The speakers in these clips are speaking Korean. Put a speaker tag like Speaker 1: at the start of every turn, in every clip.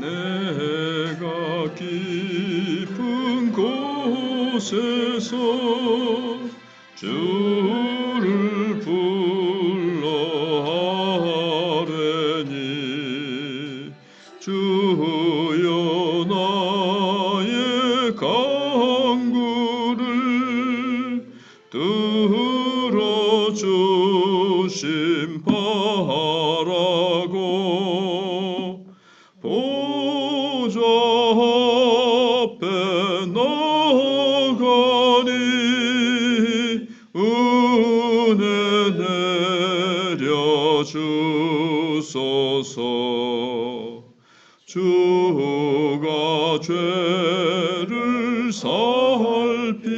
Speaker 1: 내가 깊은 곳에서 주를 불러 하래니 주여 나의 간구를 들어주심 바라고 죄를 살피면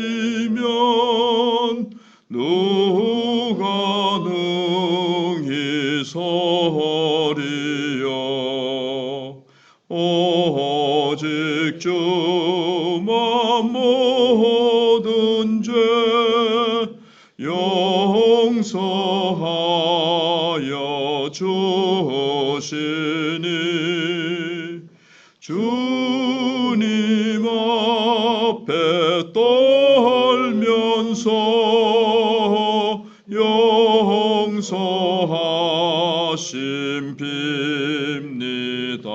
Speaker 1: 누가 능히 서리요? 오직 주만 모든 죄 용서하여 주시 하심 빕니다.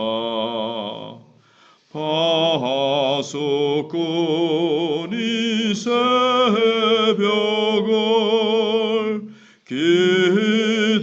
Speaker 1: 파수꾼이 새벽을 기다리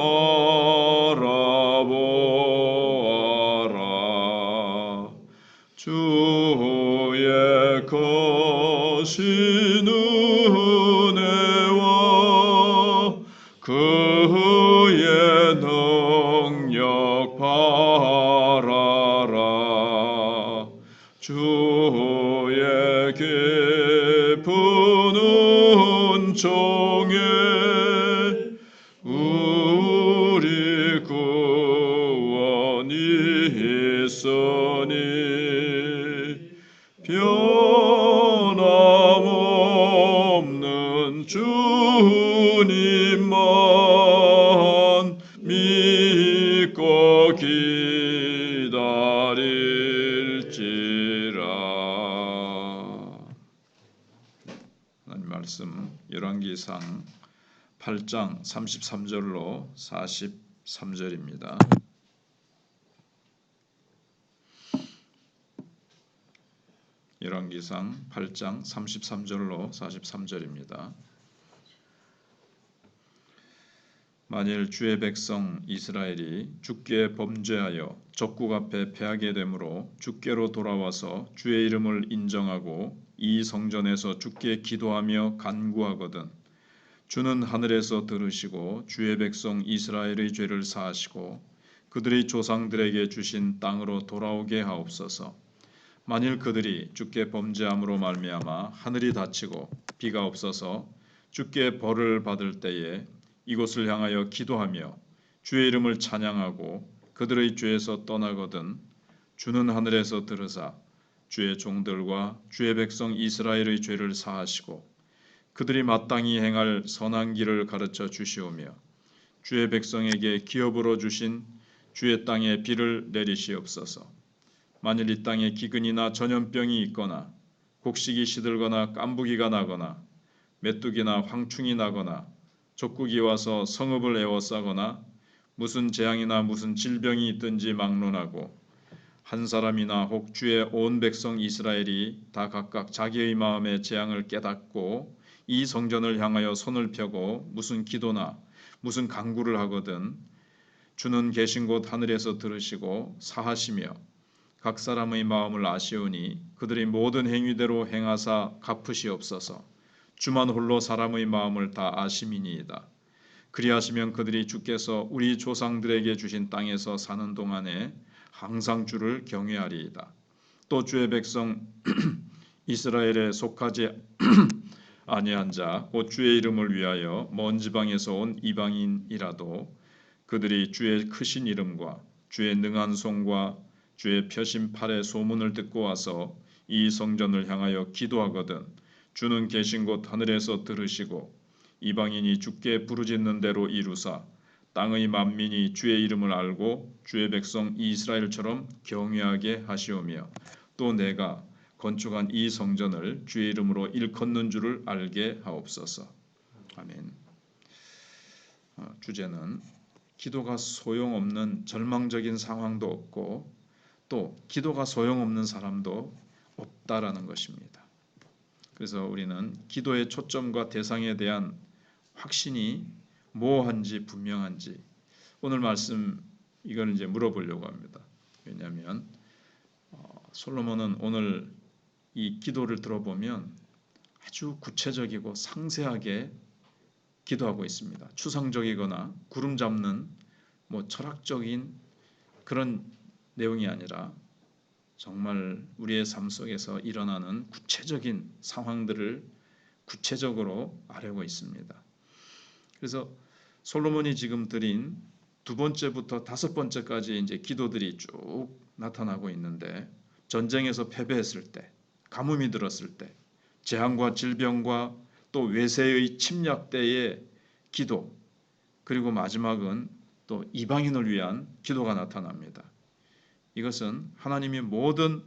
Speaker 1: 바라보 변함없는 주님만 믿고 기다릴지라 하나님 말씀 열왕기상 8장 33절로 43절입니다. 열왕기상 8장 33절로 43절입니다. 만일 주의 백성 이스라엘이 주께 범죄하여 적국 앞에 패하게 되므로 주께로 돌아와서 주의 이름을 인정하고 이 성전에서 주께 기도하며 간구하거든 주는 하늘에서 들으시고 주의 백성 이스라엘의 죄를 사하시고 그들의 조상들에게 주신 땅으로 돌아오게 하옵소서. 만일 그들이 주께 범죄함으로 말미암아 하늘이 닫히고 비가 없어서 주께 벌을 받을 때에 이곳을 향하여 기도하며 주의 이름을 찬양하고 그들의 죄에서 떠나거든 주는 하늘에서 들으사 주의 종들과 주의 백성 이스라엘의 죄를 사하시고 그들이 마땅히 행할 선한 길을 가르쳐 주시오며 주의 백성에게 기업으로 주신 주의 땅에 비를 내리시옵소서. 만일 이 땅에 기근이나 전염병이 있거나 곡식이 시들거나 깐부기가 나거나 메뚜기나 황충이 나거나 족국이 와서 성읍을 에워싸거나 무슨 재앙이나 무슨 질병이 있든지 막론하고 한 사람이나 혹 주의 온 백성 이스라엘이 다 각각 자기의 마음의 재앙을 깨닫고 이 성전을 향하여 손을 펴고 무슨 기도나 무슨 간구를 하거든 주는 계신 곳 하늘에서 들으시고 사하시며 각 사람의 마음을 아시오니 그들의 모든 행위대로 행하사 갚으시옵소서. 주만 홀로 사람의 마음을 다 아심이니이다. 그리하시면 그들이 주께서 우리 조상들에게 주신 땅에서 사는 동안에 항상 주를 경외하리이다. 또 주의 백성 이스라엘에 속하지 아니한 자, 곧 주의 이름을 위하여 먼 지방에서 온 이방인이라도 그들이 주의 크신 이름과 주의 능한 손과 주의 펴신 팔의 소문을 듣고 와서 이 성전을 향하여 기도하거든 주는 계신 곳 하늘에서 들으시고 이방인이 주께 부르짖는 대로 이루사 땅의 만민이 주의 이름을 알고 주의 백성 이스라엘처럼 경외하게 하시오며 또 내가 건축한 이 성전을 주의 이름으로 일컫는 줄을 알게 하옵소서. 아멘. 어, 주제는 기도가 소용없는 절망적인 상황도 없고 또 기도가 소용없는 사람도 없다라는 것입니다. 그래서 우리는 기도의 초점과 대상에 대한 확신이 모호한지 분명한지 오늘 말씀 이걸 이제 물어보려고 합니다. 왜냐하면 어, 솔로몬은 오늘 이 기도를 들어보면 아주 구체적이고 상세하게 기도하고 있습니다. 추상적이거나 구름 잡는 뭐 철학적인 그런 내용이 아니라 정말 우리의 삶 속에서 일어나는 구체적인 상황들을 구체적으로 아뢰고 있습니다. 그래서 솔로몬이 지금 드린 두 번째부터 다섯 번째까지 이제 기도들이 쭉 나타나고 있는데 전쟁에서 패배했을 때, 가뭄이 들었을 때, 재앙과 질병과 또 외세의 침략 때의 기도, 그리고 마지막은 또 이방인을 위한 기도가 나타납니다. 이것은 하나님이 모든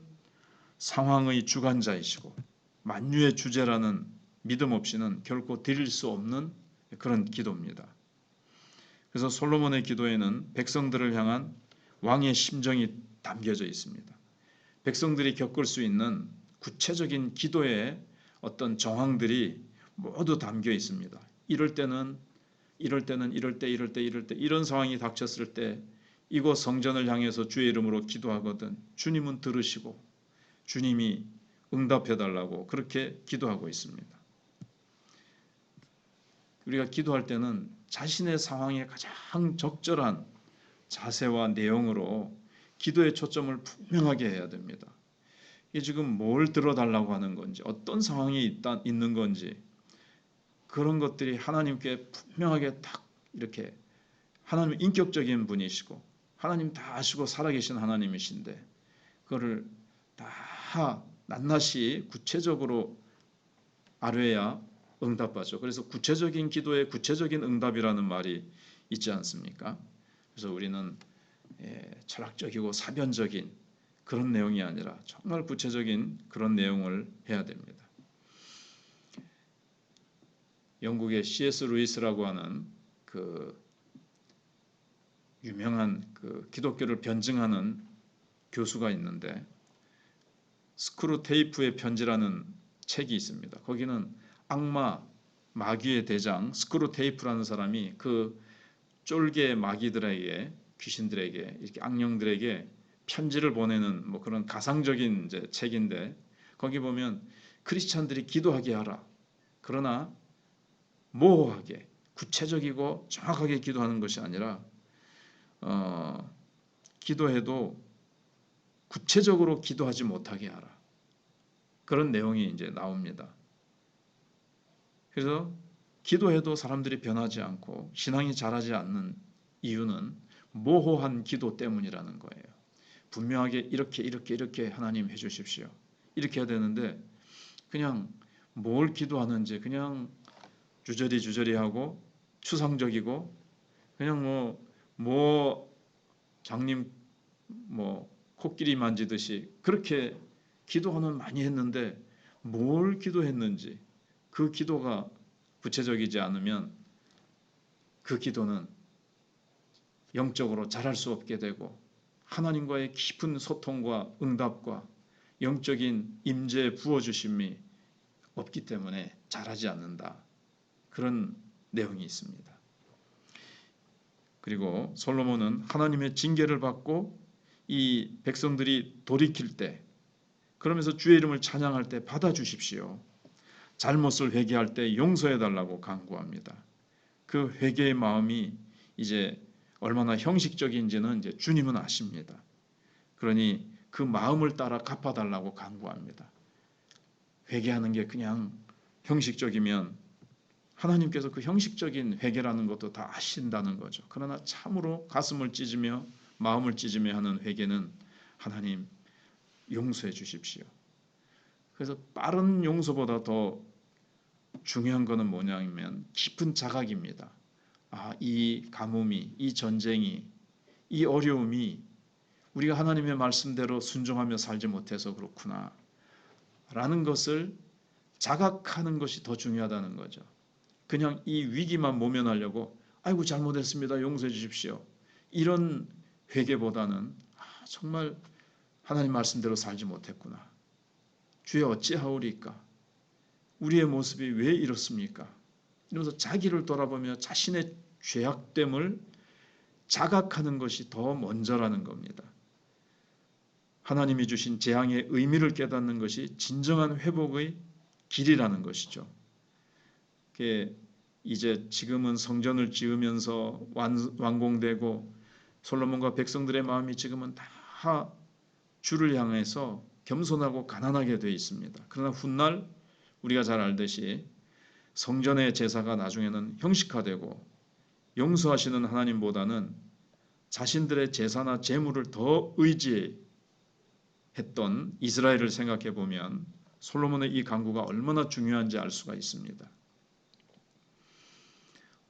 Speaker 1: 상황의 주관자이시고 만유의 주제라는 믿음 없이는 결코 드릴 수 없는 그런 기도입니다. 그래서 솔로몬의 기도에는 백성들을 향한 왕의 심정이 담겨져 있습니다. 백성들이 겪을 수 있는 구체적인 기도의 어떤 정황들이 모두 담겨 있습니다. 이럴 때는 이럴 때는 이럴 때 이럴 때 이럴 때 이런 상황이 닥쳤을 때 이곳 성전을 향해서 주의 이름으로 기도하거든 주님은 들으시고 주님이 응답해 달라고 그렇게 기도하고 있습니다. 우리가 기도할 때는 자신의 상황에 가장 적절한 자세와 내용으로 기도의 초점을 분명하게 해야 됩니다. 이게 지금 뭘 들어달라고 하는 건지, 어떤 상황이 있다, 있는 건지, 그런 것들이 하나님께 분명하게 딱 이렇게 하나님 인격적인 분이시고, 하나님 다 아시고 살아계신 하나님이신데, 그거를 다 낱낱이 구체적으로 아뢰야 응답하죠. 그래서 구체적인 기도에 구체적인 응답이라는 말이 있지 않습니까? 그래서 우리는 예, 철학적이고 사변적인 그런 내용이 아니라 정말 구체적인 그런 내용을 해야 됩니다. 영국의 C.S. 루이스라고 하는 그 유명한 그 기독교를 변증하는 교수가 있는데 스크루 테이프의 편지라는 책이 있습니다. 거기는 악마 마귀의 대장 스크루 테이프라는 사람이 그 쫄개 마귀들에게 귀신들에게 이렇게 악령들에게 편지를 보내는 뭐 그런 가상적인 이제 책인데 거기 보면 크리스찬들이 기도하게 하라. 그러나 모호하게 구체적이고 정확하게 기도하는 것이 아니라 어, 기도해도 구체적으로 기도하지 못하게 하라. 그런 내용이 이제 나옵니다. 그래서 기도해도 사람들이 변하지 않고 신앙이 자라지 않는 이유는 모호한 기도 때문이라는 거예요. 분명하게 이렇게 이렇게 이렇게 하나님 해 주십시오. 이렇게 해야 되는데 그냥 뭘 기도하는지 그냥 주저리 주저리 하고 추상적이고 그냥 뭐 뭐뭐 장님 뭐 코끼리 만지듯이 그렇게 기도는 많이 했는데 뭘 기도했는지 그 기도가 구체적이지 않으면 그 기도는 영적으로 자랄 수 없게 되고 하나님과의 깊은 소통과 응답과 영적인 임재 부어 주심이 없기 때문에 자라지 않는다. 그런 내용이 있습니다. 그리고 솔로몬은 하나님의 징계를 받고 이 백성들이 돌이킬 때 그러면서 주의 이름을 찬양할 때 받아 주십시오. 잘못을 회개할 때 용서해 달라고 강구합니다. 그 회개의 마음이 이제 얼마나 형식적인지는 이제 주님은 아십니다. 그러니 그 마음을 따라 갚아 달라고 간구합니다. 회개하는 게 그냥 형식적이면 하나님께서 그 형식적인 회개라는 것도 다 아신다는 거죠. 그러나 참으로 가슴을 찢으며 마음을 찢으며 하는 회개는 하나님 용서해 주십시오. 그래서 빠른 용서보다 더 중요한 것은 뭐냐면 깊은 자각입니다. 아, 이 가뭄이, 이 전쟁이, 이 어려움이 우리가 하나님의 말씀대로 순종하며 살지 못해서 그렇구나. 라는 것을 자각하는 것이 더 중요하다는 거죠. 그냥 이 위기만 모면하려고 아이고 잘못했습니다. 용서해 주십시오. 이런 회개보다는 아, 정말 하나님 말씀대로 살지 못했구나. 주여 어찌하오리까? 우리의 모습이 왜 이렇습니까? 이러면서 자기를 돌아보며 자신의 죄악됨을 자각하는 것이 더 먼저라는 겁니다. 하나님이 주신 재앙의 의미를 깨닫는 것이 진정한 회복의 길이라는 것이죠. 이제 지금은 성전을 지으면서 완, 완공되고 솔로몬과 백성들의 마음이 지금은 다 주를 향해서 겸손하고 가난하게 되어 있습니다. 그러나 훗날 우리가 잘 알듯이 성전의 제사가 나중에는 형식화되고 용서하시는 하나님보다는 자신들의 제사나 제물을 더 의지했던 이스라엘을 생각해 보면 솔로몬의 이 강구가 얼마나 중요한지 알 수가 있습니다.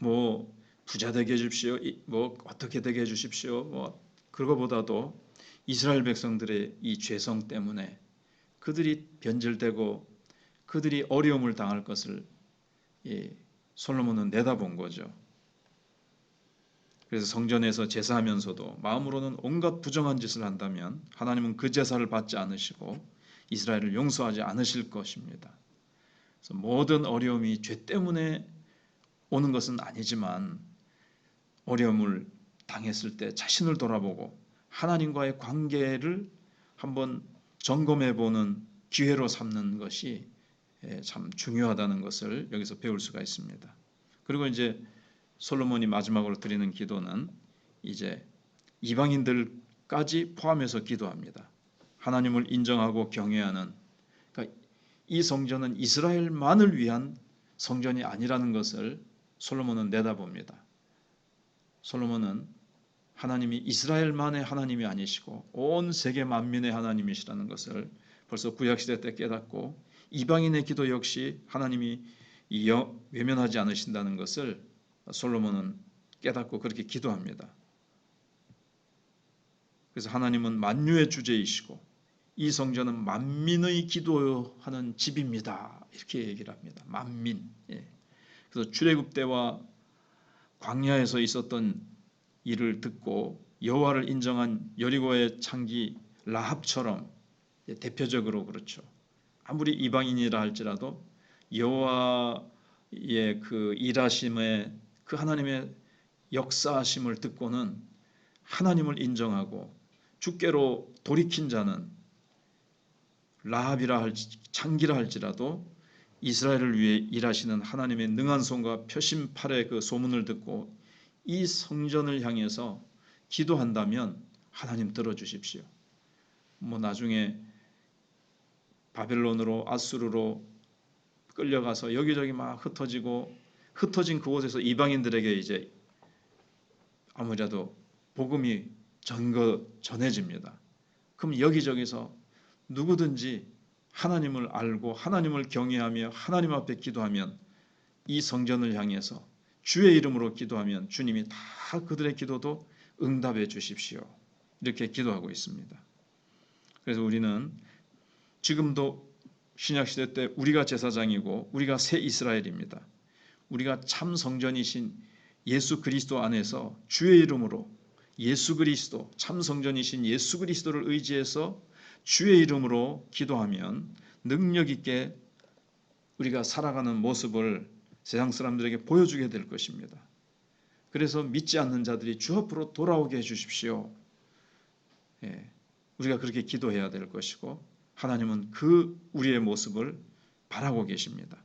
Speaker 1: 뭐 부자 되게 해주십시오. 뭐 어떻게 되게 해주십시오. 뭐 그거보다도 이스라엘 백성들의 이 죄성 때문에 그들이 변절되고 그들이 어려움을 당할 것을 예, 솔로몬은 내다본 거죠. 그래서 성전에서 제사하면서도 마음으로는 온갖 부정한 짓을 한다면 하나님은 그 제사를 받지 않으시고 이스라엘을 용서하지 않으실 것입니다. 모든 어려움이 죄 때문에 오는 것은 아니지만 어려움을 당했을 때 자신을 돌아보고 하나님과의 관계를 한번 점검해 보는 기회로 삼는 것이 예, 참 중요하다는 것을 여기서 배울 수가 있습니다. 그리고 이제 솔로몬이 마지막으로 드리는 기도는 이제 이방인들까지 포함해서 기도합니다. 하나님을 인정하고 경외하는 그러니까 이 성전은 이스라엘만을 위한 성전이 아니라는 것을 솔로몬은 내다봅니다. 솔로몬은 하나님이 이스라엘만의 하나님이 아니시고 온 세계 만민의 하나님이시라는 것을 벌써 구약 시대 때 깨닫고 이방인의 기도 역시 하나님이 외면하지 않으신다는 것을 솔로몬은 깨닫고 그렇게 기도합니다. 그래서 하나님은 만유의 주제이시고 이 성전은 만민의 기도하는 집입니다. 이렇게 얘기를 합니다. 만민. 예. 그래서 출애굽 때와 광야에서 있었던 일을 듣고 여호와를 인정한 여리고의 창기 라합처럼 대표적으로 그렇죠. 아무리 이방인이라 할지라도 여호와의 그 일하심의 그 하나님의 역사하심을 듣고는 하나님을 인정하고 주께로 돌이킨 자는 라합이라 할지 창기라 할지라도 이스라엘을 위해 일하시는 하나님의 능한 손과 표심 팔의 그 소문을 듣고 이 성전을 향해서 기도한다면 하나님 들어주십시오. 뭐 나중에 바벨론으로 아수르로 끌려가서 여기저기 막 흩어지고 흩어진 그곳에서 이방인들에게 이제 아무래도 복음이 전거 전해집니다. 그럼 여기저기서 누구든지 하나님을 알고 하나님을 경외하며 하나님 앞에 기도하면 이 성전을 향해서 주의 이름으로 기도하면 주님이 다 그들의 기도도 응답해 주십시오. 이렇게 기도하고 있습니다. 그래서 우리는 지금도 신약 시대 때 우리가 제사장이고 우리가 새 이스라엘입니다. 우리가 참 성전이신 예수 그리스도 안에서 주의 이름으로 예수 그리스도 참 성전이신 예수 그리스도를 의지해서 주의 이름으로 기도하면 능력 있게 우리가 살아가는 모습을 세상 사람들에게 보여주게 될 것입니다. 그래서 믿지 않는 자들이 주 앞으로 돌아오게 해주십시오. 예, 우리가 그렇게 기도해야 될 것이고 하나님은 그 우리의 모습을 바라고 계십니다.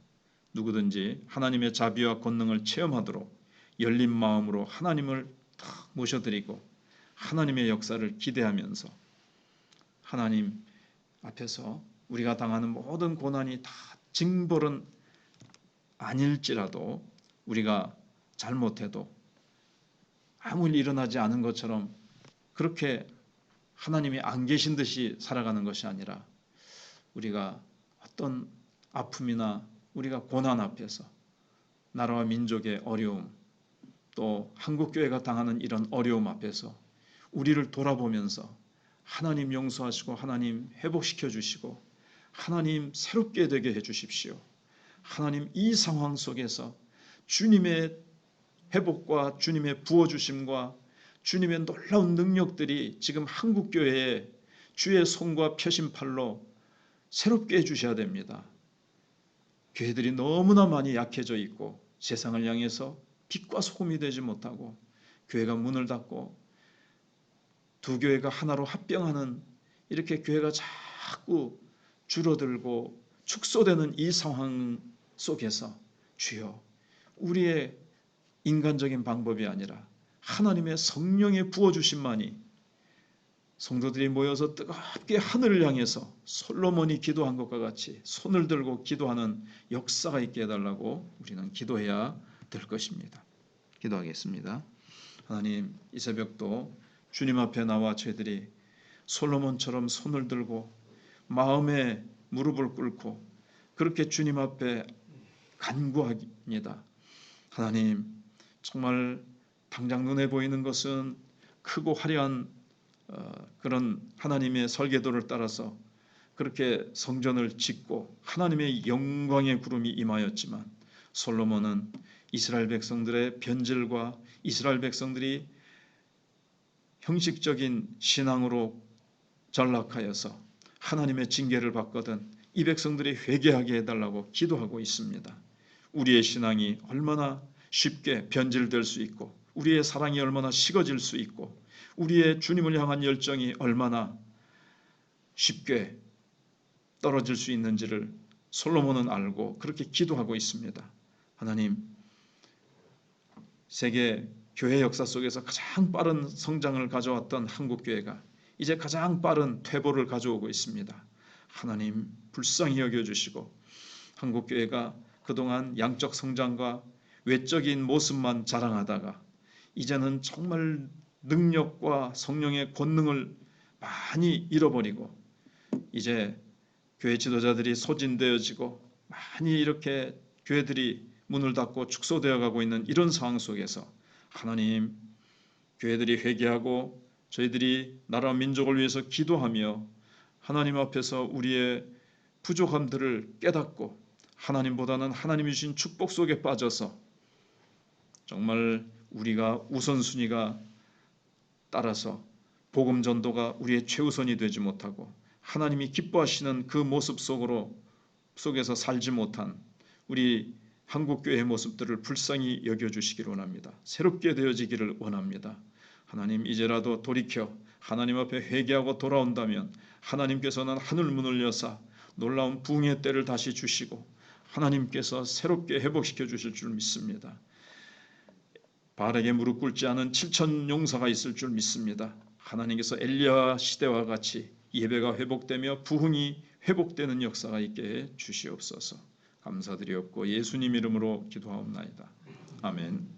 Speaker 1: 누구든지 하나님의 자비와 권능을 체험하도록 열린 마음으로 하나님을 탁 모셔드리고 하나님의 역사를 기대하면서 하나님 앞에서 우리가 당하는 모든 고난이 다 징벌은 아닐지라도 우리가 잘못해도 아무 일 일어나지 않은 것처럼 그렇게 하나님이 안 계신 듯이 살아가는 것이 아니라 우리가 어떤 아픔이나 우리가 고난 앞에서 나라와 민족의 어려움 또 한국 교회가 당하는 이런 어려움 앞에서 우리를 돌아보면서 하나님 용서하시고 하나님 회복시켜 주시고 하나님 새롭게 되게 해 주십시오. 하나님 이 상황 속에서 주님의 회복과 주님의 부어 주심과 주님의 놀라운 능력들이 지금 한국 교회에 주의 손과 표심팔로 새롭게 해 주셔야 됩니다. 교회들이 너무나 많이 약해져 있고 세상을 향해서 빛과 소금이 되지 못하고 교회가 문을 닫고 두 교회가 하나로 합병하는 이렇게 교회가 자꾸 줄어들고 축소되는 이 상황 속에서 주여 우리의 인간적인 방법이 아니라 하나님의 성령의 부어 주심만이 성도들이 모여서 뜨겁게 하늘을 향해서 솔로몬이 기도한 것과 같이 손을 들고 기도하는 역사가 있게 해달라고 우리는 기도해야 될 것입니다. 기도하겠습니다. 하나님 이 새벽도 주님 앞에 나와 저희들이 솔로몬처럼 손을 들고 마음에 무릎을 꿇고 그렇게 주님 앞에 간구합니다. 하나님 정말 당장 눈에 보이는 것은 크고 화려한 어, 그런 하나님의 설계도를 따라서 그렇게 성전을 짓고 하나님의 영광의 구름이 임하였지만 솔로몬은 이스라엘 백성들의 변질과 이스라엘 백성들이 형식적인 신앙으로 전락하여서 하나님의 징계를 받거든 이 백성들이 회개하게 해달라고 기도하고 있습니다. 우리의 신앙이 얼마나 쉽게 변질될 수 있고 우리의 사랑이 얼마나 식어질 수 있고 우리의 주님을 향한 열정이 얼마나 쉽게 떨어질 수 있는지를 솔로몬은 알고 그렇게 기도하고 있습니다. 하나님, 세계 교회 역사 속에서 가장 빠른 성장을 가져왔던 한국 교회가 이제 가장 빠른 퇴보를 가져오고 있습니다. 하나님 불쌍히 여겨 주시고 한국 교회가 그동안 양적 성장과 외적인 모습만 자랑하다가 이제는 정말 능력과 성령의 권능을 많이 잃어버리고 이제 교회 지도자들이 소진되어지고 많이 이렇게 교회들이 문을 닫고 축소되어 가고 있는 이런 상황 속에서 하나님 교회들이 회개하고 저희들이 나라 민족을 위해서 기도하며 하나님 앞에서 우리의 부족함들을 깨닫고 하나님보다는 하나님이 주신 축복 속에 빠져서 정말 우리가 우선순위가 따라서 복음 전도가 우리의 최우선이 되지 못하고 하나님이 기뻐하시는 그 모습 속으로 속에서 살지 못한 우리 한국 교회의 모습들을 불쌍히 여겨 주시기를 원합니다. 새롭게 되어지기를 원합니다. 하나님 이제라도 돌이켜 하나님 앞에 회개하고 돌아온다면 하나님께서는 하늘 문을 여사 놀라운 부흥의 때를 다시 주시고 하나님께서 새롭게 회복시켜 주실 줄 믿습니다. 바알에게 무릎 꿇지 않은 7천 용사가 있을 줄 믿습니다. 하나님께서 엘리야 시대와 같이 예배가 회복되며 부흥이 회복되는 역사가 있게 해 주시옵소서. 감사드리옵고 예수님 이름으로 기도하옵나이다. 아멘.